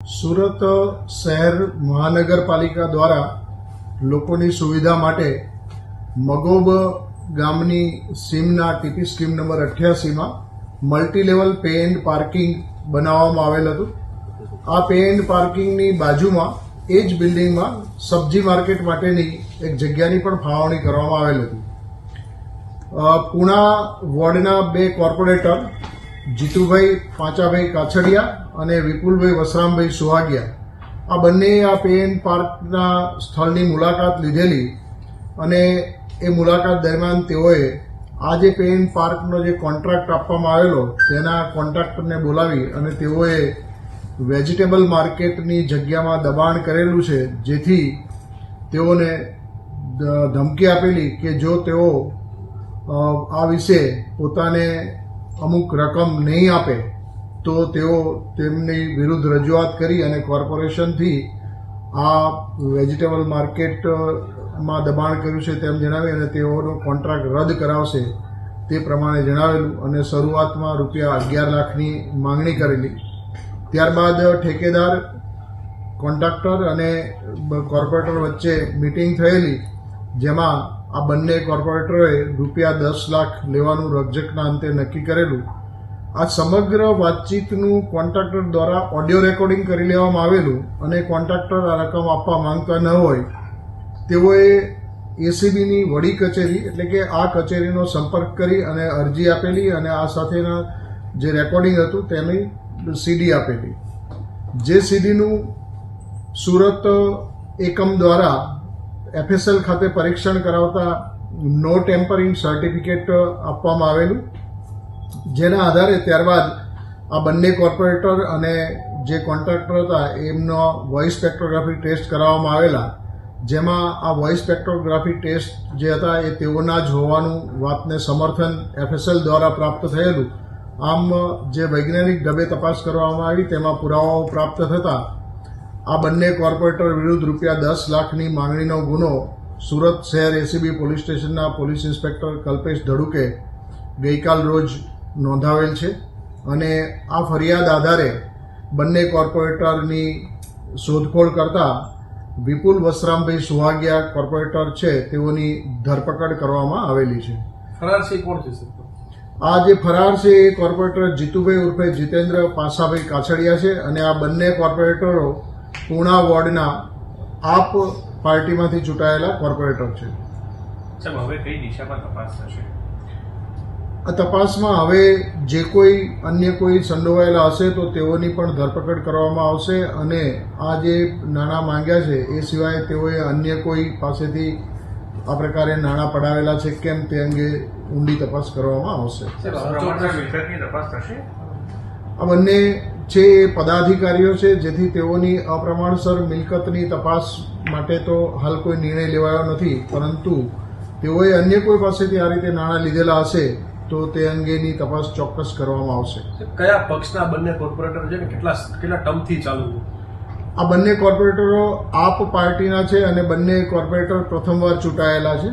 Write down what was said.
સુરત શહેર મહાનગરપાલિકા દ્વારા લોકોની સુવિધા માટે મગોબ ગામની સીમના ટીપી સ્કીમ નંબર અઠ્યાસીમાં મલ્ટીલેવલ પે એન્ડ પાર્કિંગ બનાવવામાં આવેલ હતું. આ પે એન્ડ પાર્કિંગની બાજુમાં એ જ બિલ્ડિંગમાં સબ્જી માર્કેટ માટેની એક જગ્યાની પણ ફાળવણી કરવામાં આવેલ હતી. પૂણા વોર્ડના બે કોર્પોરેટર જીતુભાઈ પાંચાભાઈ કાછડિયા અને વિપુલભાઈ વસરામભાઈ સુહાગિયા. આ બંને આ પેન પાર્કના સ્થળની મુલાકાત લીધેલી અને એ મુલાકાત દરમિયાન તેઓએ આ જે પેન પાર્કનો જે કોન્ટ્રાક્ટ આપવામાં આવેલો તેના કોન્ટ્રાક્ટરને બોલાવી અને તેઓએ વેજીટેબલ માર્કેટની જગ્યામાં દબાણ કરેલું છે, જેથી તેઓને ધમકી આપેલી કે જો તેઓ આ વિશે પોતાને અમુક રકમ નહીં આપે, તો તેઓ તેમની વિરુદ્ધ રજૂઆત કરી અને કોર્પોરેશનથી આ વેજીટેબલ માર્કેટમાં દબાણ કર્યું છે તેમ જણાવી અને તેઓનો કોન્ટ્રાક્ટ રદ કરાવશે તે પ્રમાણે જણાવેલું અને શરૂઆતમાં રૂપિયા અગિયાર લાખની માંગણી કરેલી. ત્યારબાદ ઠેકેદાર, કોન્ટ્રાક્ટર અને કોર્પોરેટર વચ્ચે મિટિંગ થયેલી, જેમાં આ બંને કોર્પોરેટરોએ રૂપિયા દસ લાખ લેવાનું રજકના અંતે નક્કી કરેલું. આ સમગ્ર વાતચીતનું કોન્ટ્રાક્ટર દ્વારા ઓડિયો રેકોર્ડિંગ કરી લેવામાં આવેલું અને કોન્ટ્રાક્ટર આ રકમ આપવા માંગતા ન હોય, તેઓએ એસીબીની વડી કચેરી એટલે કે આ કચેરીનો સંપર્ક કરી અને અરજી આપેલી અને આ સાથેના જે રેકોર્ડિંગ હતું તેની સીડી આપેલી. જે સીડીનું સુરત એકમ દ્વારા એફએસએલ ખાતે પરીક્ષણ કરાવતા નો ટેમ્પરિંગ સર્ટિફિકેટ આપવામાં આવેલું. જેના આધારે ત્યારબાદ આ બંને કોર્પોરેટર અને જે કોન્ટ્રાક્ટર હતા, એમનો વોઇસ સ્પેક્ટ્રોગ્રાફી ટેસ્ટ કરાવવામાં આવેલા. જેમાં આ વોઇસ સ્પેક્ટ્રોગ્રાફી ટેસ્ટ જે હતા, એ તેઓના જ હોવાનું વાતને સમર્થન એફએસએલ દ્વારા પ્રાપ્ત થયેલું. આમ, જે વૈજ્ઞાનિક ઢબે તપાસ કરવામાં આવી, તેમાં પુરાવાઓ પ્રાપ્ત થતા આ બંને કોર્પોરેટર વિરુદ્ધ રૂપિયા દસ લાખની માંગણીનો ગુનો સુરત શહેર એસીબી પોલીસ સ્ટેશનના પોલીસ ઇન્સ્પેક્ટર કલ્પેશ ધડુકે ગઈકાલ રોજ નોંધાવેલ છે અને આ ફરિયાદ આધારે બંને કોર્પોરેટરની શોધખોળ કરતા વિપુલ વસરામભાઈ સુહાગિયા કોર્પોરેટર છે તેઓની ધરપકડ કરવામાં આવેલી છે. ફરાર છે કોણ છે આ જે ફરાર છે એ કોર્પોરેટર જીતુભાઈ ઉર્ફે જીતેન્દ્ર પાસાભાઈ કાછડિયા છે અને આ બંને કોર્પોરેટરો પૂણા વોર્ડના આપ પાર્ટીમાંથી ચૂંટાયેલા કોર્પોરેટર છે. સાહેબ હવે કઈ દિશામાં તપાસ થશે? આ તપાસમાં હવે જે કોઈ અન્ય કોઈ સંડોવાયેલા હશે તો તેઓની પણ ધરપકડ કરવામાં આવશે અને આ જે નાણાં માંગ્યા છે એ સિવાય તેઓએ અન્ય કોઈ પાસેથી આ પ્રકારે નાણાં પડાવેલા છે કેમ તે અંગે ઊંડી તપાસ કરવામાં આવશે. આ બંને છે એ પદાધિકારીઓ છે જેથી તેઓની અપ્રમાણસર મિલકતની તપાસ માટે તો હાલ કોઈ નિર્ણય લેવાયો નથી પરંતુ તેઓએ અન્ય કોઈ પાસેથી આ રીતે નાણાં લીધેલા હશે તો તે અંગેની તપાસ ચોક્કસ કરવામાં આવશે. કયા પક્ષના બંને કોર્પોરેટર છે કેટલા કેટલા ટર્મથી ચાલુ આ બંને કોર્પોરેટરો આપ પાર્ટીના છે અને બંને કોર્પોરેટર પ્રથમવાર ચૂંટાયેલા છે.